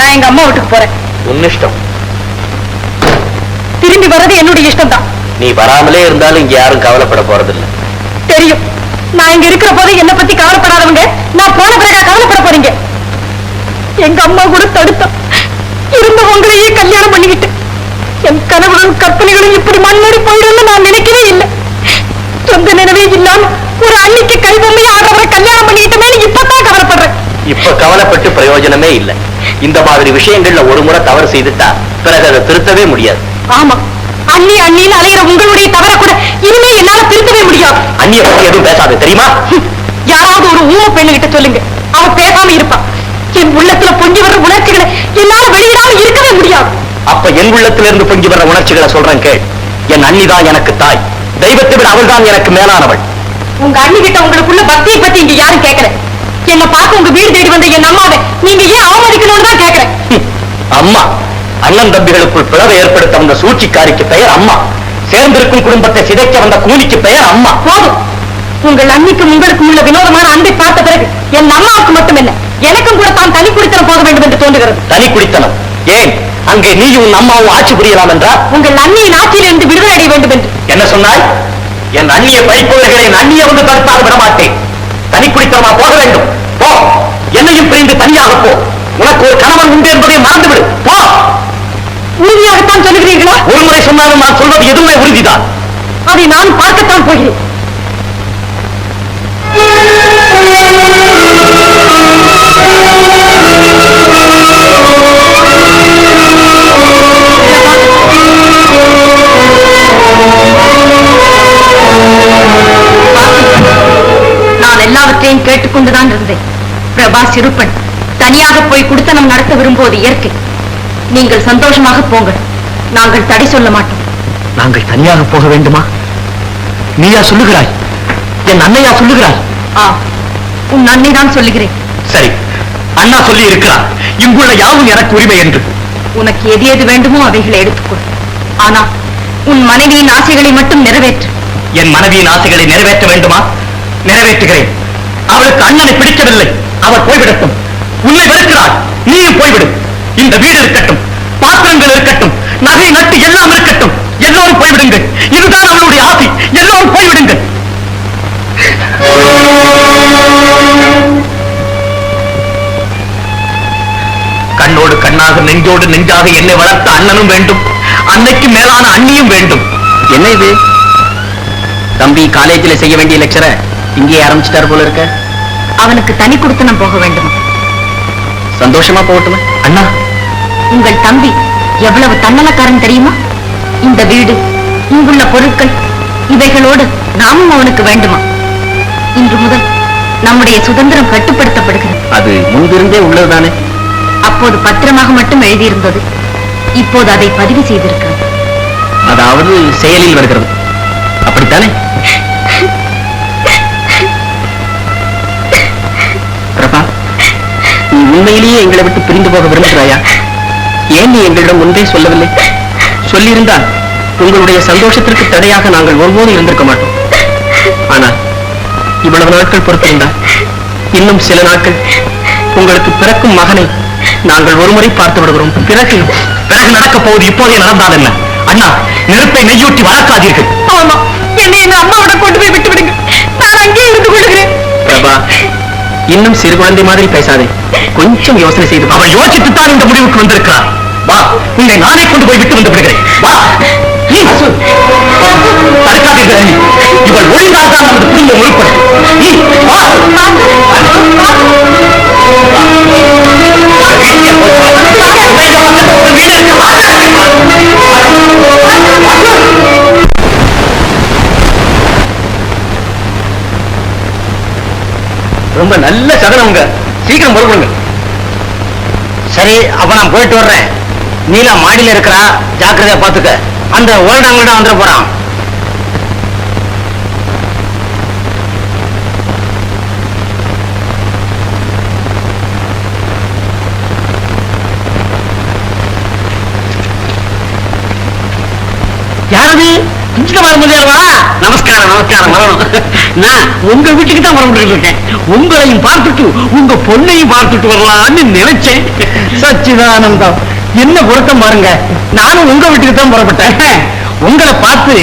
நான் எங்க அம்மா வீட்டுக்கு போறேன். உன் இஷ்டம். திரும்பி வர்றது என்னுடைய இஷ்டம் தான் நீ வராமலே இருந்தாலும் இங்க யாரும் கவலைப்பட போறதில்லை. தெரியும். நான் இங்க இருக்கிற போது என்ன பத்தி கவலைப்படாதவங்க நான் போன பிறகு கவலைப்பட போறீங்க. எங்க அம்மா கூட தடுத்தா இருந்த உங்களையே கல்யாணம் பண்ணிக்கிட்டு. என் கனவுகளும் கற்பனைகளும் இப்படி மண்ணடி போயிடும்னு நான் நினைக்கவே இல்லை. சொந்த நினைவே இல்லாம ஒரு அன்னைக்கு கைபொம்மையை ஆடுறவரை கல்யாணம் பண்ணிக்கிட்டமே இப்பதான் கவலைப்படுறேன். இப்ப கவலைப்பட்டு பிரயோஜனமே இல்லை. இந்த மாதிரி விஷயங்கள்ல ஒரு முறை தவறு செய்துட்டா பிறகு அதை திருத்தவே முடியாது. ஆமா. அண்ணி அண்ணின்னு அலைகிற உங்களுடைய தவற கூட இனிமே என்னால திருத்தவே முடியாது. அந்நிய பத்தி எதுவும் பேசாது தெரியுமா? யாராவது ஒரு ஊம பெண்ணுகிட்ட சொல்லுங்க. அவ பேசாம இருப்பா. என் உள்ளத்துல பொங்கி வர்ற உணர்ச்சிகளை என்னால வெளியிடாம இருக்கவே முடியாது. அப்ப என் உள்ளத்திலிருந்து பொங்கி வர்ற உணர்ச்சிகளை சொல்றேன் கேள். என் அண்ணிதான் எனக்கு தாய். தெய்வத்தை விட அவள்தான் எனக்கு மேலானவள். உங்க அண்ணி கிட்ட உங்களுக்குள்ள பக்தியை பத்தி இங்க யாரும் கேட்கல என்ன பார்க்க உங்க வீடு தேடி வந்த என் அம்மாவை நீங்க ஏன் அவமதிக்கணும்னு தான் கேட்கிறேன் ஹம், அம்மா அண்ணன் தம்பிகளுக்குள் பிளவை ஏற்படுத்த வந்த சூழ்ச்சிக்காரிக்கு பெயர் அம்மா. சேர்ந்திருக்கும் குடும்பத்தை சிதைக்க வந்த கூலிக்கு பெயர் அம்மா. போதும். உங்கள் அன்னிக்கும் உங்களுக்கும் உள்ள வினோதமான அன்பை பார்த்த பிறகு என் அம்மாவுக்கு மட்டுமல்ல எனக்கும் கூட தான் தனி குடித்தனம் போக வேண்டும் என்று தோன்றுகிறது. தனி குடித்தனம். ஏன்? அங்கே நீயும் உன் அம்மாவும் ஆட்சி புரியலாம் என்றால்? உங்கள் அண்ணியின் ஆட்சியிலிருந்து விடுதலை அடைய வேண்டும் என்று. என்ன சொன்னாய்? என் அந்நிய பைப்போர்களை என் அந்நிய வந்து தடுத்தால் விட மாட்டேன் தனி குடித்தனமா போக வேண்டும். போ. என்னையும் பிரிந்து தனியாக போ. உனக்கு ஒரு கணவன் உண்டு என்பதை மறந்துவிடு. போ. உறுதியாகத்தான் சொல்லுகிறீர்களா? ஒரு முறை சொன்னாலும் நான் சொல்வது எதுவுமே உறுதிதான். அதை நான் பார்க்கத்தான் போகிறேன். நான் எல்லாவற்றையும் கேட்டுக்கொண்டுதான் இருந்தேன். பிரபா சிறுப்பன் தனியாக போய் குடித்தனம் நடத்த விரும்புவது இயற்கை. நீங்கள் சந்தோஷமாக போங்கள். நாங்கள் தடை சொல்ல மாட்டோம். நாங்கள் தனியாக போக வேண்டுமா? நீயா சொல்லுகிறாய்? என் அண்ணையா சொல்லுகிறாய்? ஆ உன் அன்னை தான் சொல்லுகிறேன். சரி அண்ணா சொல்லி இருக்கிறார். இங்குள்ள யாவும் எனக்கு உரிமை என்று. உனக்கு எது எது வேண்டுமோ அவைகளை எடுத்துக்கொள். ஆனா உன் மனைவியின் ஆசைகளை மட்டும் நிறைவேற்று. என் மனைவியின் ஆசைகளை நிறைவேற்ற வேண்டுமா? நிறைவேற்றுகிறேன். அவளுக்கு அண்ணனை பிடிக்கவில்லை. அவர் போய்விடட்டும். உன்னை வெறுக்கிறாள் நீயும் போய்விடு. இந்த வீடு இருக்கட்டும். பாத்திரங்கள் இருக்கட்டும். நகை நட்டு எல்லாம் இருக்கட்டும். எல்லோரும் போய்விடுங்கள். இதுதான் அவளுடைய ஆசை எல்லோரும் போய்விடுங்கள். கண்ணோடு கண்ணாக நெஞ்சோடு நெஞ்சாக என்னை வளர்த்த அண்ணனும் வேண்டும். அன்னைக்கு மேலான அண்ணியும் வேண்டும். என்ன இது? தம்பி காலேஜில் செய்ய வேண்டிய லெக்சரை இங்கே ஆரம்பிச்சிட்டார் போல இருக்க. அவனுக்கு தனி குடுத்தனம் போக வேண்டும்? சந்தோஷமா போகட்டுமே. அண்ணா. உங்கள் தம்பி எவ்வளவு தன்னலக்காரன் தெரியுமா? இந்த வீடு இங்குள்ள பொருட்கள் இவைகளோடு நாமும் அவனுக்கு வேண்டுமா? இன்று முதல் நம்முடைய சுதந்திரம் கட்டுப்படுத்தப்படுகிறது. அது முன்பிருந்தே உள்ளதுதானே? அப்போது பத்திரமாக மட்டும் எழுதியிருந்தது. இப்போது அதை பதிவு செய்திருக்கிறது. அதாவது செயலில் வருகிறது. அப்படித்தானே? நீ உண்மையிலேயே எங்களை விட்டு பிரிந்து போக விரும்புகிறாயா? ஏன் நீ எங்களிடம் முன்பே சொல்லவில்லை? சொல்லியிருந்தால் உங்களுடைய சந்தோஷத்திற்கு தடையாக நாங்கள் ஒருபோதும் இருந்திருக்க மாட்டோம். ஆனால் இவ்வளவு நாட்கள் பொறுத்திருந்தால் இன்னும் சில நாட்கள் உங்களுக்கு பிறக்கும் மகனை நாங்கள் ஒருமுறை பார்த்து விடுகிறோம். பிறகு பிறகு நடக்கப் போவது இப்போதே நடந்தால் என்ன அண்ணா நெருப்பை நெய்யூட்டி வளர்க்காதீர்கள். ஆமா என்னை என் அம்மாவோட கொண்டு போய் விட்டு விடுங்க நான் அங்கே இருந்து கொள்கிறேன் பிரபா இன்னும் சிறு குழந்தை மாதிரி பேசாதே. கொஞ்சம் யோசனை செய்து அவள் யோசித்து தான் இந்த முடிவுக்கு வந்திருக்கிறார் வா உன்னை நானே கொண்டு போய் விட்டு வந்து விடுகிறேன். வா. தடுக்காதீர்கள். ரொம்ப நல்ல சகனம்ங்க சீக்கிரம் புறப்படுங்க. சரி அப்ப நான் போயிட்டு வர்றேன். நீலா மாடியில இருக்கிறா ஜாக்கிரதையா பாத்துக்க. அந்த ஓல்டாங்கிட்ட வந்துட போறான். யாரது குஞ்சிதமான முதலியாரா நமஸ்காரம் நமஸ்காரம் நான் உங்க வீட்டுக்கு தான் வரவிட்டு இருக்கேன். உங்களையும் பார்த்துட்டு உங்க பொண்ணையும் பார்த்துட்டு வரலாம்னு நினைச்சேன். சச்சிதானந்தம் என்ன பொருத்தம் பாருங்க. நானும் உங்க வீட்டுக்கு தான் புறப்பட்டேன். உங்களை பார்த்து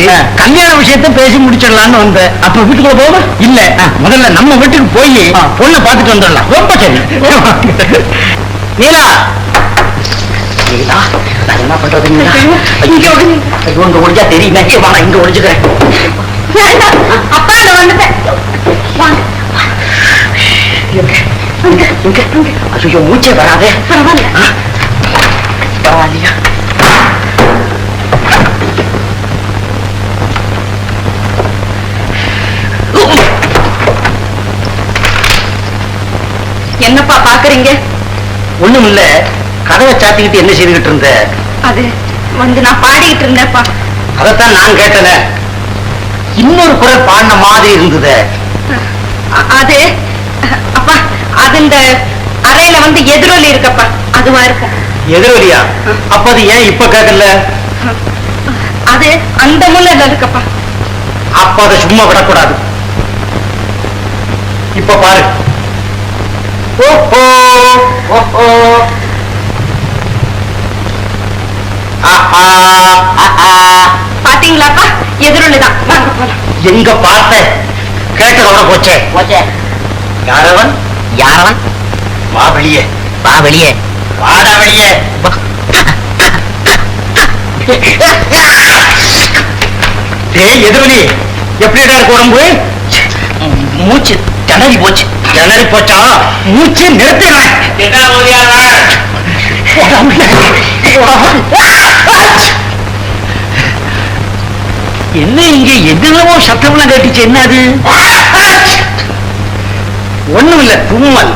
கல்யாண விஷயத்த பேசி முடிச்சிடலாம்னு வந்தேன். அப்ப வீட்டுக்குள்ள போக இல்ல. முதல்ல நம்ம வீட்டுக்கு போய் பொண்ணை பார்த்துட்டு வந்துடலாம். ரொம்ப சரி. நீலா நான் என்ன பண்றது நீலா ஐயோ ஐயோ இங்க தெரியுமே? வாடா இங்க ஒழிஞ்சுக்கிறேன் வேண்டாம். அப்பா நான் வந்துட்டேன். வாங்க. ஐயோ மூச்சே வராதே. பரவாயில்ல? பரவாயில்லையா என்னப்பா பாக்குறீங்க? ஒண்ணும் இல்ல கதவை சாத்திக்கிட்டு என்ன செய்துகிட்டு இருந்த? அது வந்து நான் பாடிக்கிட்டு இருந்தேன்ப்பா. அதைத்தான் நான் கேட்டல இன்னொரு குரல் பாடின மாதிரி இருந்தது. அது அப்பா அது இந்த அறையில வந்து எதிரொலி இருக்கப்பா. அதுவா இருக்கும் எதிரொலியா? அப்ப அது ஏன் இப்ப கேட்கல? அது அந்த மூலையில இருக்கப்பா. அப்ப அதை சும்மா விடக்கூடாது. இப்ப பாரு. ஓஹோ ஓஹோ. பாத்தீங்களாப்பா? எதிரொலி தான் வாங்க போலாம் எங்க பார்த்த? கேட்டதோட போச்சே. போச்சே. யாரவன்? யாரவன்? வா வெளியே. வா வெளியே. வாடா வெளியே. ஏய் எதிரொலி. எப்படிடா இருக்கு உடம்பு? மூச்சு. திணறி போச்சு. திணறி போச்சா? மூச்சு நிறுத்திடுறேன். என்ன இங்க எதுவோ சத்தம்லாம் கேட்டுச்சு என்ன அது? ஒண்ணும் இல்ல தும்மல்.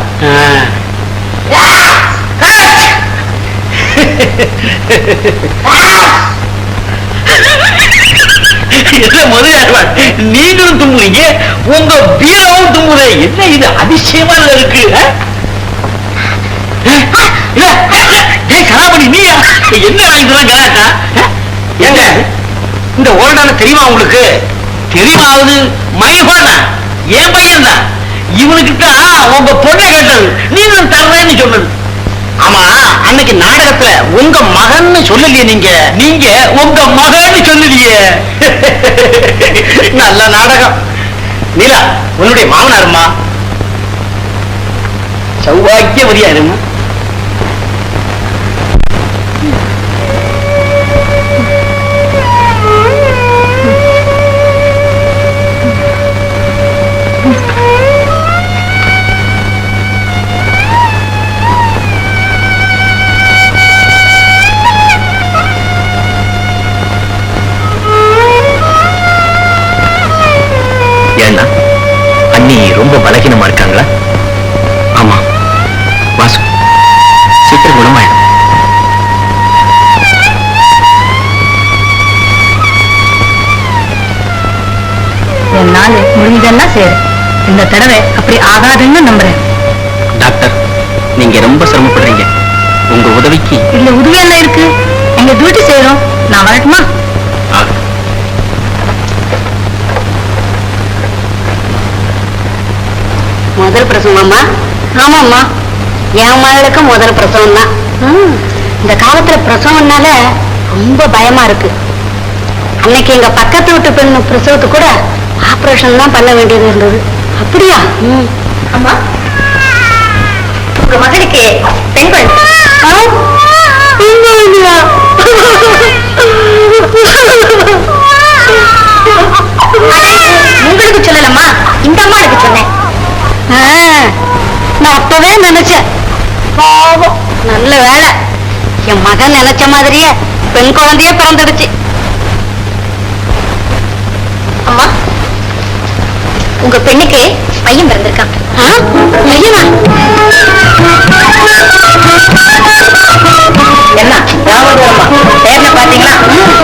என்ன நீங்களும் தும்புறீங்க உங்க பீராவும் தும்புற என்ன இது அதிசயமா இருக்கு ஆ? நீயா? என்ன வாங்கிட்டு கலாட்டா? ஏங்க இந்த ஓரடான தெரியுமா உங்களுக்கு? தெரியுமாவது? மயில்பானா என் பையன் தான் இவனுக்கிட்ட உங்க பொண்ணை கேட்டது. நீங்களும் தர்றேன்னு சொன்னது. ஆமா அன்னைக்கு நாடகத்துல உங்க மகன் சொல்லலையே நீங்க? நீங்க உங்க மகன் சொல்லலையே நல்ல நாடகம். நீலா உன்னுடைய மாமனாருமா? சௌபாக்கியவதியா இருமா அண்ணி ரொம்ப பலகீனமா இருக்காங்களா? ஆமா. வாசு சீக்கிரம் குணமாயிடும் என்னால முடிஞ்சதெல்லாம் சரி இந்த தடவை அப்படி ஆகாதுன்னு நம்புறேன். டாக்டர் நீங்க ரொம்ப சிரமப்படுறீங்க. உங்க உதவிக்கு இதுல உதவி என்ன இருக்கு? எங்க டியூட்டி செய்யறோம் நான் வரட்டுமா? முதல் பிரசவமாம்மா ஆமாம்மா. என் மகளுக்கு முதல் பிரசவம் தான் இந்த காலத்துல பிரசவம்னால ரொம்ப பயமா இருக்கு. அன்னைக்கு எங்க பக்கத்து வீட்டு பெண் பிரசவத்துக்கு கூட ஆபரேஷன் தான் பண்ண வேண்டியது இருந்தது. அப்படியா? அம்மா உங்க மகளுக்கு பெண் உங்களுக்கு சொல்லலம்மா இந்த அம்மாளுக்கு சொன்னேன் நான் அப்பவே நினைச்சேன் பாவம் நல்ல வேலை. என் மகன் நினைச்ச மாதிரியே பெண் குழந்தையே பிறந்துடுச்சு. அம்மா உங்க பெண்ணுக்கு பையன் பிறந்திருக்கான். பையனா? என்ன பேர்ல பாத்தீங்களா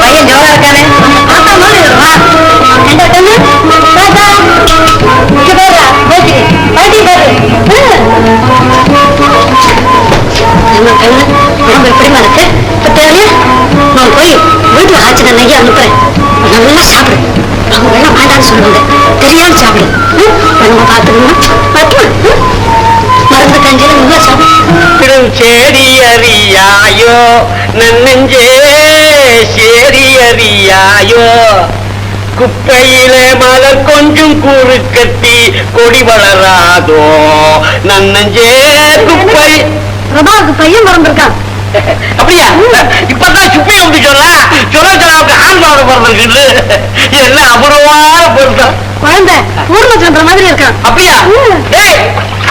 பையன் ஜோரா இருக்கானே? பார்த்தா பாரு பாட்டி பாரு நம்ம கையில உடம்பு எப்படிமா இருக்கு. இப்ப தேவையா? நான் போய். வீட்டுல ஆச்சு நெய்ய அனுப்புறேன் நல்லா சாப்பிடு. அவங்க வேணா வேண்டாம்னு சொல்லுவாங்க தெரியாம சாப்பிடு. நம்ம பாத்துக்கணும் பார்ப்போம் மருந்து கஞ்சியில நல்லா சாப்பிடு. சேரி அறியாயோ? நன்னெஞ்சே சேரி அறியாயோ? குப்பையிலே மலர் கொஞ்சம் கூறு கட்டி கொடி வளராதோ? நன்னஞ்சே குப்பை பிரபாவுக்கு பையன் பிறந்திருக்கான். அப்படியா? இப்பதான் சுப்பைய அப்படி சொல்ல சொல்ல சொல்லாவுக்கு ஆண் பாவனை பிறந்திருக்கு என்ன அபூர்வமான பொருத்தம் குழந்தை பூர்ணச்சந்திர மாதிரி இருக்கான். அப்படியா. டேய்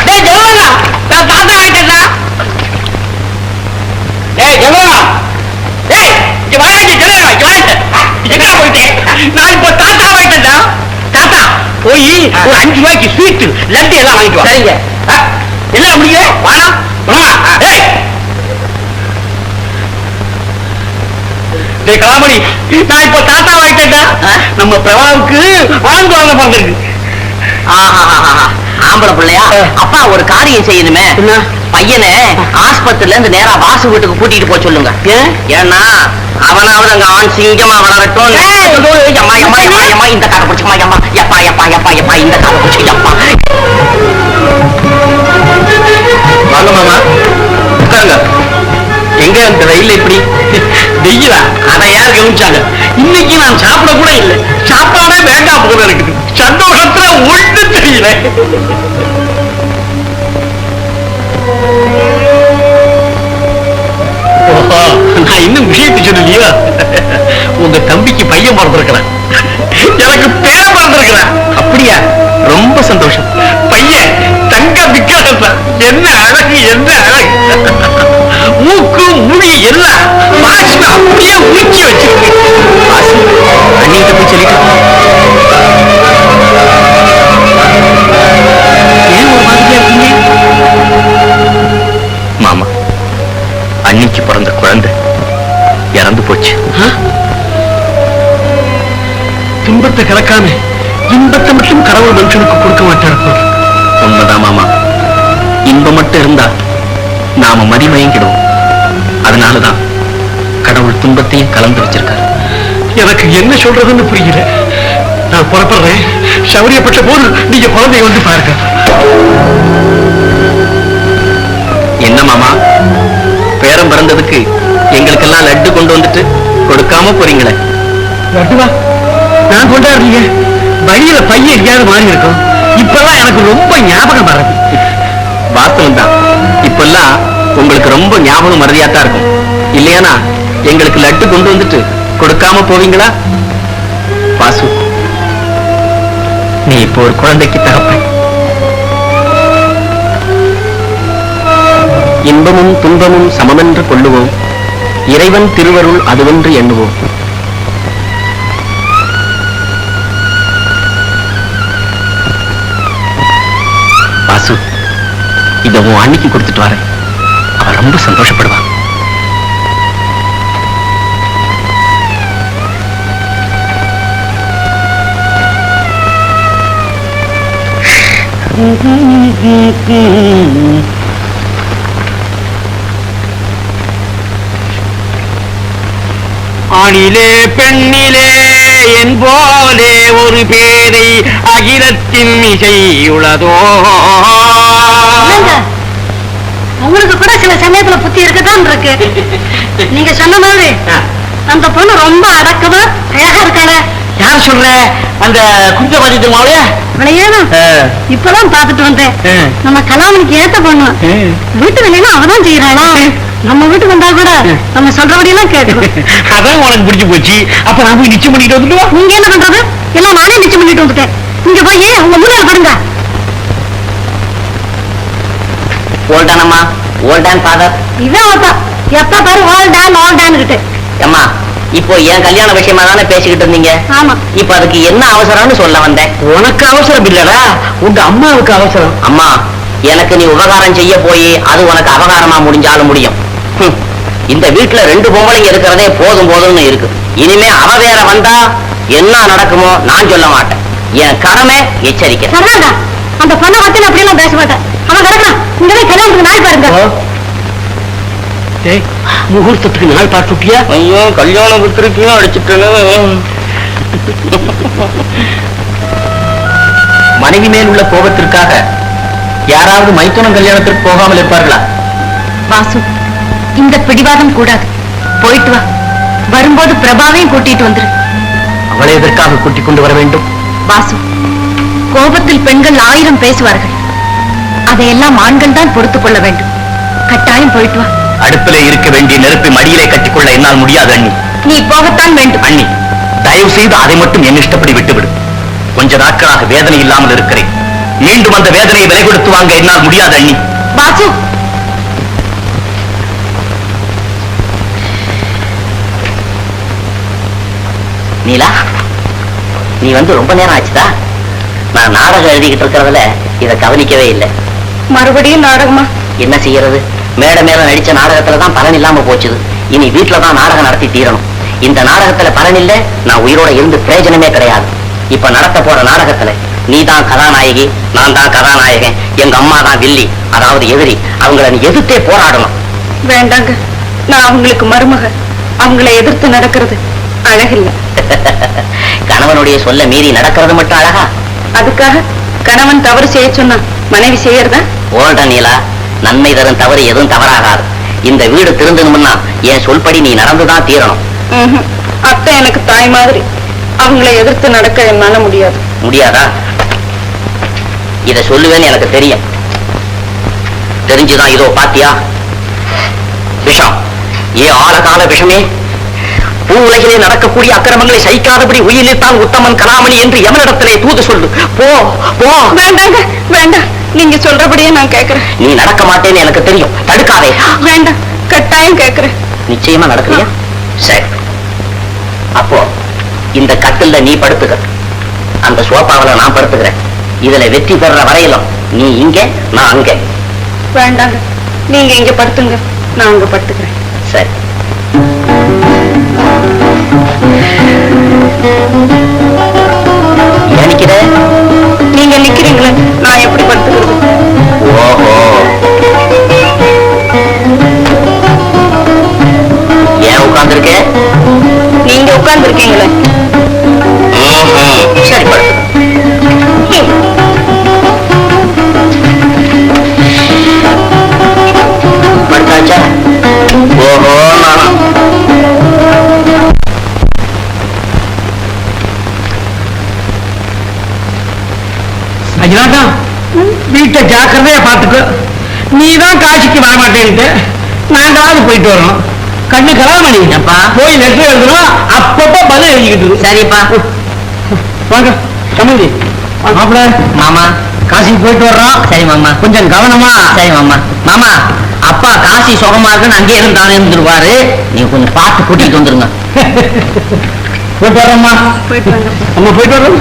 டேய் ஜெகவனா நான் தாத்தா ஆயிட்டேன்டா டேய் ஜெகவனா. டேய் இங்க இங்க ஜெகவனா இங்க வாடா. எங்க போயிட்டே? நான் இப்ப தாத்தா ஆயிட்டேன்டா தாத்தா போய் ஒரு அஞ்சு ரூபாய்க்கு ஸ்வீட் லட்டு எல்லாம் வாங்கிட்டு வா. சரிங்க. என்ன முடியும் வாடா. கலாமணி நான் இப்ப தாத்தா ஆயிட்டேன்டா நம்ம பிரபாவுக்கு ஆண் குழந்தை பிறந்திருக்கு. ஆம்பளை பிள்ளையா? அப்பா ஒரு காரியம் செய்யணுமே? பையனை ஆஸ்பத்திரில இருந்து நேரா வாசு வீட்டுக்கு கூட்டிட்டு போக சொல்லுங்க. ஏன்? ஏன்னா அவனாவது அங்க ஆண் சிங்கமா வளரட்டும். இந்த காரை பிடிச்சுமா எம்மா. எப்பா எப்பா எப்பா எப்பா இந்த காரை பிடிச்சு எப்பா வாங்க மாமா. உட்காருங்க. எங்க இந்த ரயில் இப்படி? வெயிலா? அதை யார் கவனிச்சாங்க. இன்னைக்கு நான் சாப்பிட கூட இல்லை. சாப்பாடே வேண்டாம் போல இருக்குது. சந்தோஷத்துல ஒண்ணு தெரியல. நான் இன்னும் விஷயத்தை சொல்லலையா? உங்க தம்பிக்கு பையன் பிறந்திருக்கிறான். எனக்கு பேர் பிறந்திருக்கிறான். அப்படியா? ரொம்ப சந்தோஷம். பையன் தங்க விக்கிரகம் என்ன என்ன? அழகு மூக்கு எல்லாம் அப்படியே ஊச்சி வச்சிருக்கு. அன்னிட்ட போய் சொல்லிட்டு ஏன் ஒரு மாதிரியா இருக்கீங்க மாமா அன்னைக்கு பிறந்த குழந்தை இறந்து போச்சு. துன்பத்தை கலக்காம இன்பத்தை மட்டும் கடவுள் மனுஷனுக்கு கொடுக்க மாட்டார் இன்பம் மட்டும் இருந்தா நாம மதிமயங்கிடுவோம் அதனாலதான் கடவுள் துன்பத்தையும் கலந்து வச்சிருக்காரு. எனக்கு என்ன சொல்றதுன்னு புரியல. நான் புறப்படுறேன். சௌரியப்பட்ட போது நீங்க குழந்தைய வந்து பாருங்க. என்ன மாமா? பேரம் பிறந்ததுக்கு எங்களுக்கெல்லாம் லட்டு கொண்டு வந்துட்டு கொடுக்காம போறீங்களே. லட்டுவா? நான் கொண்டாடுறீங்க. வழியில பையன் எங்கேயாவது மாறி இருக்கும் இப்பெல்லாம் எனக்கு ரொம்ப ஞாபகம் வர்றது. வாஸ்தவம் தான். இப்பெல்லாம் உங்களுக்கு ரொம்ப ஞாபகம் மறதியா தான் இருக்கும். இல்லையானா எங்களுக்கு லட்டு கொண்டு வந்துட்டு கொடுக்காம போவீங்களா? வாசு நீ இப்போ ஒரு குழந்தைக்கு தகப்பன். இன்பமும் துன்பமும் சமமென்று கொள்ளுவோம். இறைவன் திருவருள் அதுவென்று எண்ணுவோம். இத உன் அன்னைக்கு கொடுத்துட்டு வரேன். அவ ரொம்ப சந்தோஷப்படுவா. ஆணிலே பெண்ணிலே என் போலே ஒரு பேரை அகிலத்தின் என்னங்க? உங்களுக்கு கூட சில சமயத்துல புத்தி இருக்கதான் இருக்கு. நீங்க சொன்ன மாதிரி அந்த பொண்ணு ரொம்ப அடக்கமா அழகா இருக்காளே. யார் சொல்ற? அந்த குஞ்சபதி திருமாவளையா விளையாடும் இப்பதான் பாத்துட்டு வந்தேன். நம்ம கலாமணிக்கு ஏத்த பொண்ணு. வீட்டு வேலையெல்லாம் அவதான் செய்யறாளா நம்ம வீட்டுக்கு வந்தா கூட நம்ம சொல்றபடி எல்லாம் கேட்கணும் அதான் உனக்கு பிடிச்சு போச்சு. அப்ப நான் போய் நிச்சயம் பண்ணிட்டு வந்துடுவா நீங்க என்ன பண்றது? எல்லாம் நானே நிச்சயம் பண்ணிட்டு வந்துட்டேன். இங்க போய் உங்க முன்னால படுங்க ஓல்டானம்மா ஓல்டான் ஃபாதர் இவன் ஒருத்தன் எப்ப பாரு ஓல்டான் ஓல்டான்னு கிட்டு அம்மா இப்போ என் கல்யாண விஷயமா தானே பேசிக்கிட்டு இருந்தீங்க? ஆமா. இப்ப அதுக்கு என்ன அவசரம்னு சொல்ல வந்தேன். உனக்கு அவசரம் இல்லடா. உங்க அம்மாவுக்கு அவசரம். அம்மா எனக்கு நீ உபகாரம் செய்ய போய் அது உனக்கு அபகாரமா முடிஞ்சாலும் முடியும். இந்த வீட்டுல ரெண்டு பொம்பளைங்க இருக்கிறதே போதும் போதும்னு இருக்கு. இனிமே அவ வேற வந்தா என்ன நடக்குமோ நான் சொல்ல மாட்டேன். என் கடமை எச்சரிக்கை. அந்த பொண்ணை பத்தி நான் அப்படியெல்லாம் பேச மாட்டேன். அவன் கிடக்கான் இங்கதான் கல்யாணத்துக்கு நாள் பாருங்க. டேய், முகூர்த்தத்துக்கு நாள் பார்த்துட்டியா? ஐயோ கல்யாணம் விட்டுருக்கையும் அடிச்சுட்டேன்னு மனைவி மேல் உள்ள கோபத்திற்காக யாராவது மைத்துனம் கல்யாணத்திற்கு போகாமல் இருப்பார்களா? வாசு இந்த பிடிவாதம் கூடாது. போயிட்டு வா. வரும்போது பிரபாவையும் கூட்டிட்டு வந்துரு. அவளை எதற்காக கூட்டிக் கொண்டு வர வேண்டும்? வாசு கோபத்தில் பெண்கள் ஆயிரம் பேசுவார்கள். அதையெல்லாம் ஆண்கள் தான் பொறுத்துக் கொள்ள வேண்டும். கட்டாயம் போயிட்டு வா. அடுப்பிலே இருக்க வேண்டிய நெருப்பை மடியிலே கட்டிக்கொள்ள என்னால் முடியாது அண்ணி. நீ போகத்தான் வேண்டும். அண்ணி தயவு செய்து அதை மட்டும் என் இஷ்டப்படி விட்டுவிடு. கொஞ்ச நாட்களாக வேதனை இல்லாமல் இருக்கிறேன். மீண்டும் அந்த வேதனையை விலை கொடுத்து வாங்க என்னால் முடியாது அண்ணி. வாசு நீலா நீ வந்து ரொம்ப நேரம் ஆச்சுதா? நான் நாடகம் எழுதிக்கிட்டு இருக்கிறதுல இதை கவனிக்கவே இல்லை. மறுபடியும் நாடகமா? என்ன செய்யறது? மேடை மேல நடிச்ச நாடகத்துல தான் பலன் இல்லாம போச்சுது. இனி வீட்டுல தான் நாடகம் நடத்தி தீரணும். இந்த நாடகத்துல பலன் இல்ல நான் உயிரோட இருந்து பிரயோஜனமே கிடையாது. இப்ப நடத்த போற நாடகத்துல நீ தான் கதாநாயகி நான் தான் கதாநாயகன் எங்க அம்மா தான் வில்லி அதாவது எதிரி அவங்கள நீ எதிர்த்தே போராடணும். வேண்டாங்க நான் அவங்களுக்கு மருமக. அவங்கள எதிர்த்து நடக்கிறது அழகில்லை. கணவனுடைய சொல்ல மீறி நடக்கிறது மட்டும் அழகா? அதுக்காக கணவன் தவறு செய்ய சொன்னா மனைவி செய்யறதா? ஓல்ட நீலா. நன்மை தரும் தவறு எதுவும் தவறாகாது. இந்த வீடு திருந்தணும்னா என் சொல்படி நீ நடந்துதான் தீரணும். அத்தை எனக்கு தாய் மாதிரி. அவங்கள எதிர்த்து நடக்க என்னால முடியாது. முடியாதா? இத சொல்லுவேன்னு எனக்கு தெரியும். தெரிஞ்சுதான் இதோ பாத்தியா? விஷம். ஏ ஆழகால விஷமே? பூ உலகிலே நடக்கக்கூடிய அக்கிரமங்களை சகிக்காதபடி உயிரில் தான் உத்தமன் கலாமணி என்று எவனிடத்திலே தூது சொல்லு. போ போ. வேண்டாங்க வேண்டாம். நீங்க சொல்றபடியே நான் கேக்குறேன். நீ நடக்க மாட்டேன்னு எனக்கு தெரியும். தடுக்காதே. வேண்டாம். கட்டாயம் கேக்குறேன். நிச்சயமா நடக்கலையா? சரி. அப்போ இந்த கட்டில்ல நீ படுத்துக்க. அந்த சோபாவில நான் படுத்துக்கிறேன். இதுல வெற்றி பெற வரையிலும் நீ இங்க நான் அங்க. வேண்டாங்க. நீங்க இங்க படுத்துங்க. நான் அங்க படுத்துக்கிறேன். சரி. நீங்க நிக்கிறீங்களே நான் எப்படி படுத்துக்கிறது? ஓஹோ. ஏன் உட்கார்ந்திருக்க? நீங்க உட்கார்ந்து இருக்கீங்களே ம்ஹும். சரி படுத்து. படுத்தாச்சா? ஓஹோ நானா. வீட்டை ஜாக்கிரதையா பார்த்துக்கோ. நீ தான் காட்சிக்கு வர மாட்டேன்ட்டு நாங்களாவது போயிட்டு வரணும் கண்ணு கலாமணி அப்பா. போய் லெட்டர் எழுதணும் அப்பப்போ பதில் எழுதிக்கிட்டு. சரிப்பா. வாங்க. கமலி மாப்பிள. மாமா. காசிக்கு போயிட்டு வர்றோம். சரி மாமா. கொஞ்சம் கவனமா. சரி மாமா. மாமா அப்பா காசி சுகமா இருக்குன்னு அங்கே இருந்தானே இருந்துருவாரு. நீங்க கொஞ்சம் பார்த்து கூட்டிட்டு வந்துருங்க. போயிட்டு வர்றோம்மா. போயிட்டு வாங்க. அம்மா போயிட்டு வர்றோம்.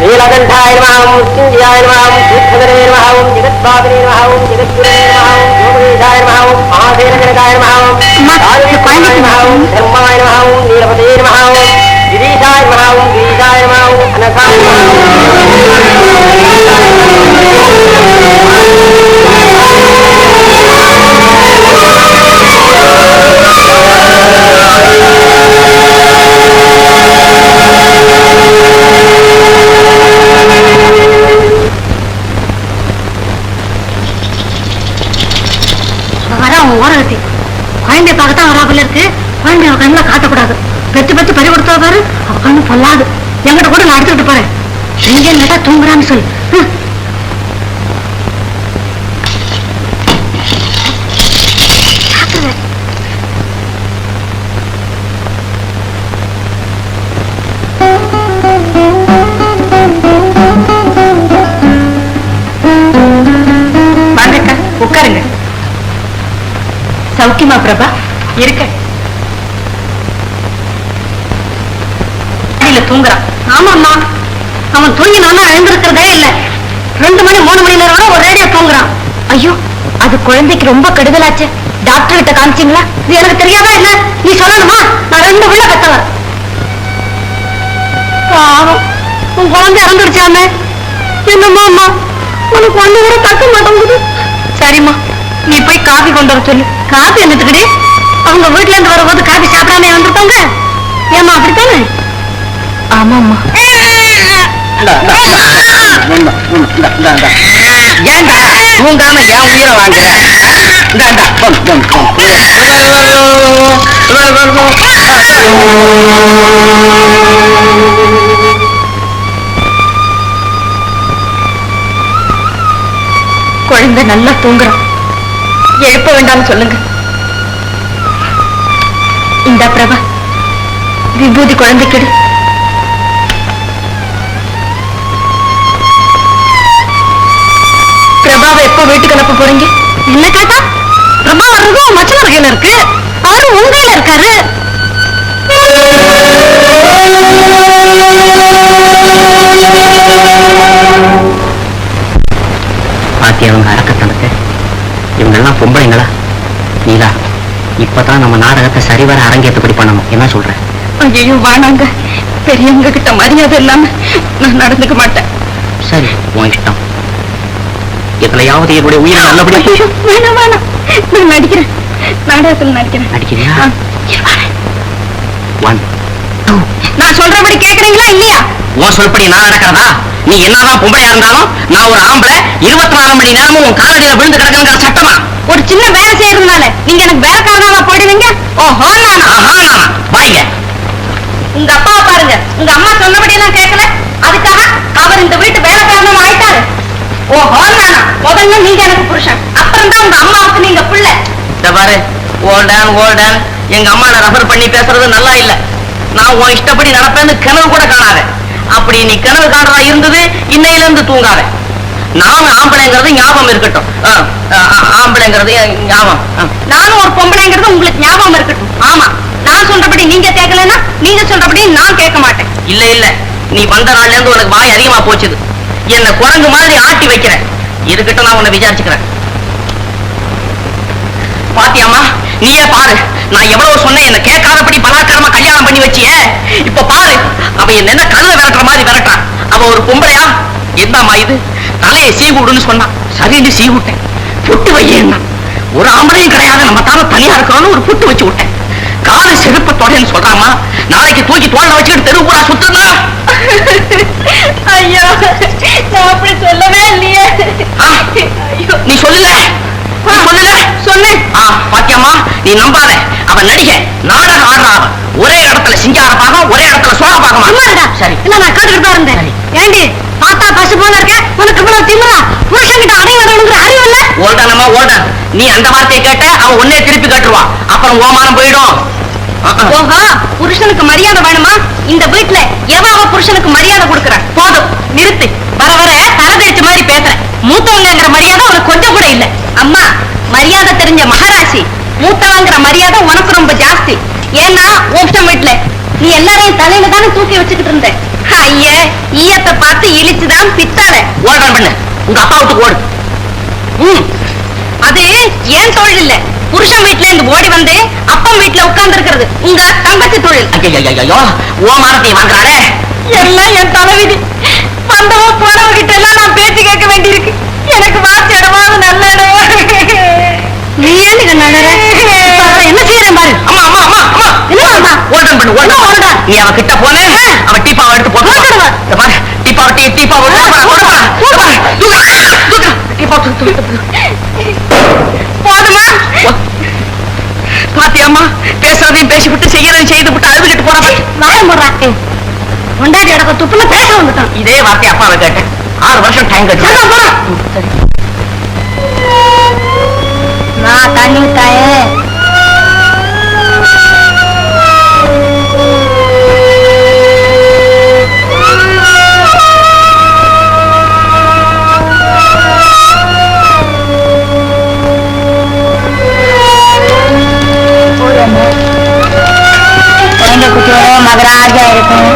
నీలకంఠాయ నమః మృత్యుంజయాయ నమః సూక్ష్మదనే నమః ఓం జగద్వాదనే నమః ఓం జగద్గురే నమః ఓం యోగవేదాయ నమః ఓం జనకాయ నమః ధర్మాయ నమః నీలపదే నమః గిరీశాయ నమః గిరీశాయ నమః ఓం అనకాయ கண்ணில் காட்டக்கூடாது. பெத்து பெத்து பறி கொடுத்தா பாரு அவ கண்ணு பொல்லாது. என்கிட்ட கூட நான் எடுத்துக்கிட்டு போறேன். எங்கே நட்டா தூங்குறான்னு சொல்லு. உட்காருங்க. சௌக்கியமா பிரபா இருக்க இல்ல தூங்குறான். ஆமாம்மா. அவன் தூங்கினானா எழுந்திருக்கிறதே இல்ல. ரெண்டு மணி மூணு மணி நேரம் ஒரு ரேடியோ தூங்குறான். ஐயோ அது குழந்தைக்கு ரொம்ப கெடுதலாச்சு. டாக்டர் கிட்ட காமிச்சீங்களா? இது எனக்கு தெரியாதா என்ன? நீ சொல்லணுமா? நான் ரெண்டு பிள்ளை பெத்தவன். பாவம். உன் குழந்தை இறந்துடுச்சாமே. என்னம்மா அம்மா? உனக்கு ஒண்ணு கூட தக்க மாட்டேங்குது. சரிம்மா. நீ போய் காபி கொண்டு வர சொல்லு. காபி என்னத்துக்குடி? அவங்க வீட்டுல இருந்து வரும்போது காபி சாப்பிடாம வந்திருப்பாங்க ஏமா அப்படித்தானே? ஆமாம்மா. ஏன்டா? தூங்காம ஏன் உயிரை வாங்குற? இந்தா, இந்தா, போம், போம், குழந்தை நல்லா தூங்குறான் எழுப்ப வேண்டாம்னு சொல்லுங்க. இந்தா பிரபா விபூதி குழந்தைக்கிடு பிரபாவை எப்போ வீட்டுக்கு அனுப்ப போறீங்க? என்ன கேட்டா? பிரபா வர்றதும் மச்சனர் கையில இருக்கு. அவரு உங்க கையில இருக்காரு. பாத்தி அவங்க அறக்கத்தனத்தை இவங்கெல்லாம் பொம்பளைங்களா? நீலா இப்பதான் நம்ம நாடகத்தை சரிவர அரங்கேற்றபடி பண்ணணும். என்ன சொல்ற? ஐயோ வேணாங்க. பெரியவங்க கிட்ட மரியாதை இல்லாம நான் நடந்துக்க மாட்டேன். சரி உன் இஷ்டம். எதுலையாவது என்னுடைய உயிரை நல்லபடியா வேணாம் வேணாம். நான் நடிக்கிறேன். நாடகத்தில் நடிக்கிறேன். நடிக்கிறியா. ஒன் நான் சொல்றபடி கேக்குறீங்களா இல்லையா? உன் சொல்படி நான் நடக்கிறதா? நீ என்னதான் பொம்பளையா இருந்தாலும் நான் ஒரு ஆம்பளை இருபத்தி நாலு மணி நேரமும் உன் காலடியில விழுந்து கிடக்குங்கிற சட்டமா? ஒரு சின்ன வேலை செய்யறதுனால நீங்க எனக்கு வேலைக்காரனா போயிடுவீங்க? ஓஹோ வாங்க. உங்க அப்பாவை பாருங்க. உங்க அம்மா சொன்னபடி எல்லாம் கேட்கல அதுக்காக அவர் இந்த வீட்டு வேலைக்காரனும் ஆயிட்டாரு. ஓஹோ நானா முதல்ல நீங்க எனக்கு புருஷன். அப்புறம் தான் உங்க அம்மாவுக்கு நீங்க பிள்ளை. இந்த பாரு ஓல்டன் ஓல்டன் எங்க அம்மா ரெஃபர் பண்ணி பேசுறது நல்லா இல்ல. நான் உன் இஷ்டப்படி நடப்பேன்னு கனவு கூட காணாத. அப்படி நீ கனவு காணுறதா இருந்தது இன்னையில இருந்து தூங்காத. நானும் ஆம்பளைங்கிறது ஞாபகம் இருக்கட்டும். ஆம்பளைங்கிறது ஞாபகம். நானும் ஒரு பொம்பளைங்கிறது உங்களுக்கு ஞாபகம் இருக்கட்டும். ஆமா. நான் சொல்றபடி நீங்க கேட்கலன்னா நீங்க சொல்றபடி நான் கேட்க மாட்டேன். இல்ல இல்ல. நீ வந்த நாள்ல இருந்து உனக்கு வாய் அதிகமா போச்சுது. என்ன குரங்கு மாதிரி ஆட்டி வைக்கிறேன். இதுகிட்ட நான் உன்னை விசாரிச்சுக்கிறேன். பாத்தியாம்மா நீயே பாரு. நான் எவ்வளவு சொன்னேன் என்ன கேட்காதபடி பலாத்காரமா கல்யாணம் பண்ணி வச்சியே. இப்ப பாரு. அவ என்ன கழுத கல்ல விரட்டுற மாதிரி விரட்டான் அவ ஒரு பொம்பளையா? என்னம்மா இது? தலையை சீவுடுன்னு சொன்னான் சரின்னு சீவிட்டேன். புட்டு வையேன்னா. ஒரு ஆம்பளையும் கிடையாது. நம்ம தானே தனியா இருக்கிறோம்னு ஒரு புட்டு வச்சு விட்டேன். செருப்பு தொடைன்னு சொல்றாமா? நாளைக்கு தூக்கி தோல்ல வச்சுக்கிட்டு தெரு பூரா சுத்துனா ஐயோ நான் அப்படி சொல்லவே இல்லையே. நீ சொல்லல. சொல்லல. சொன்னேன். ஆ பாத்தியம்மா நீ நம்பாத. அவன் நடிகை நாடகம் ஆடுறா. ஒரே இடத்துல சிங்கார பாகம் ஒரே இடத்துல சோழ பாகமா? சரி. நான் கேட்டுக்கிட்டு தான் இருந்தேன். ஏண்டி பார்த்தா பசு போல இருக்க? உனக்கு இவ்வளவு திமிரா? புருஷன்கிட்ட அடை வரணுங்கிற அறிவு இல்ல? ஓல்டனம்மா ஓல்டன் நீ அந்த வார்த்தையை கேட்ட அவன் உன்னே திருப்பி கேட்டுருவா. அப்புறம் ஓமானம் போயிடும். ஓஹோ புருஷனுக்கு மரியாதை வேணுமா? இந்த வீட்டுல எவாவ புருஷனுக்கு மரியாதை கொடுக்கறான் போதும் நிறுத்து. வர வர தரதேச்சு மாதிரி பேசுறேன் மூத்தவங்கிற மரியாதை உனக்கு கொஞ்சம் கூட இல்ல. அம்மா மரியாதை தெரிஞ்ச மகாராசி. மூத்தவங்கிற மரியாதை உனக்கு ரொம்ப ஜாஸ்தி. ஏன்னா ஓப்ஷம் வீட்டுல நீ எல்லாரையும் தலையில தானே தூக்கி வச்சுக்கிட்டு இருந்த. ஐயே ஈயத்தை பார்த்து இழிச்சுதான் பித்தாள ஓடுற பண்ணு. உங்க அப்பா ஓடு. ம். அது ஏன் தொழில் இல்ல? புருஷன் வீட்டுல இருந்து ஓடி வந்து அப்பம் வீட்டுல உட்கார்ந்து இருக்கிறது உங்க தங்கச்சி தொழில். ஐயோ ஓமானத்தை வாங்குறாளே எல்லாம் என் தலைவிதி வந்தவ போனவ கிட்ட எல்லாம் நான் பேச்சு கேட்க வேண்டியிருக்கு. எனக்கு வாசி இடமாவது நல்ல நீ ஏன் என்ன செய்யறேன் பாரு. அம்மா அம்மா அம்மா அம்மா. என்ன அம்மா ஓல்டன் பண்ணு ஓல்டன் ஓல்டன்? நீ அவ கிட்ட போன. அவ டீப்பாவை எடுத்து. இந்த பாரு டீப்பாவை டீப்பாவை தூக்கு தூக்கு. போதுமா? பாத்தியம்மா பேசுறதையும் பேசிவிட்டு செய்யறதையும் செய்து விட்டு அழுதுகிட்டு போறவன் வாய முறாக்கு கொண்டாடி அடக்க துப்புல பேச வந்துட்டான். இதே வார்த்தை அப்பாவை கேட்டேன். ஆறு வருஷம் டைம். நான் தண்ணி தாயே இருக்கும் மகராஜா இருக்கும்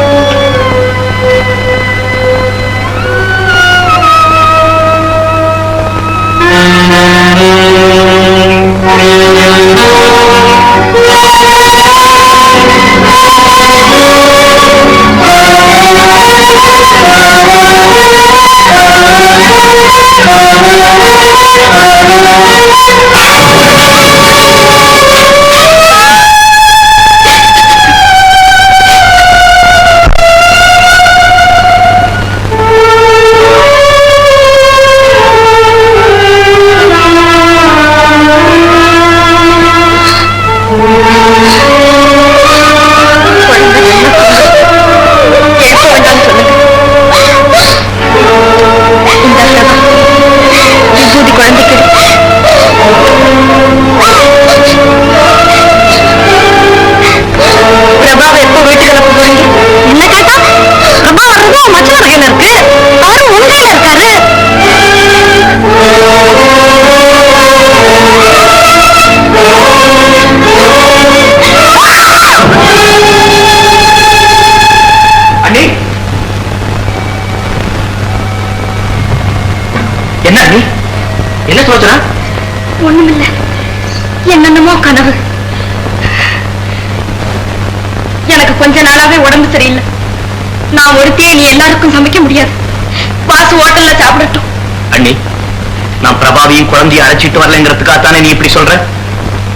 பிரபாவையும் குழந்தையும் அழைச்சிட்டு வரலைங்கிறதுக்காக தானே நீ இப்படி சொல்ற?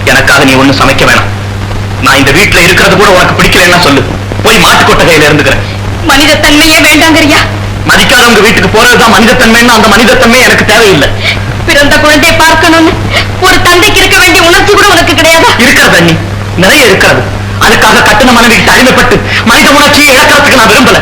எனக்காக நீ ஒண்ணும் சமைக்க வேணாம். நான் இந்த வீட்டுல இருக்கிறது கூட உனக்கு பிடிக்கலன்னா சொல்லு. போய் மாட்டு கொட்டகையில இருந்துக்கிறேன். மனித தன்மையே வேண்டாங்கறியா மதிக்காதவங்க வீட்டுக்கு போறதுதான் மனிதத்தன்மைன்னு அந்த மனிதத்தன்மை எனக்கு தேவையில்லை. பிறந்த குழந்தையை பார்க்கணும்னு ஒரு தந்தைக்கு இருக்க வேண்டிய உணர்ச்சி கூட உனக்கு கிடையாதா? இருக்கிறது அண்ணி. நிறைய இருக்கிறது. அதுக்காக கட்டுன மனைவிக்கு அடிமைப்பட்டு மனித உணர்ச்சியை இழக்கிறதுக்கு நான் விரும்பல.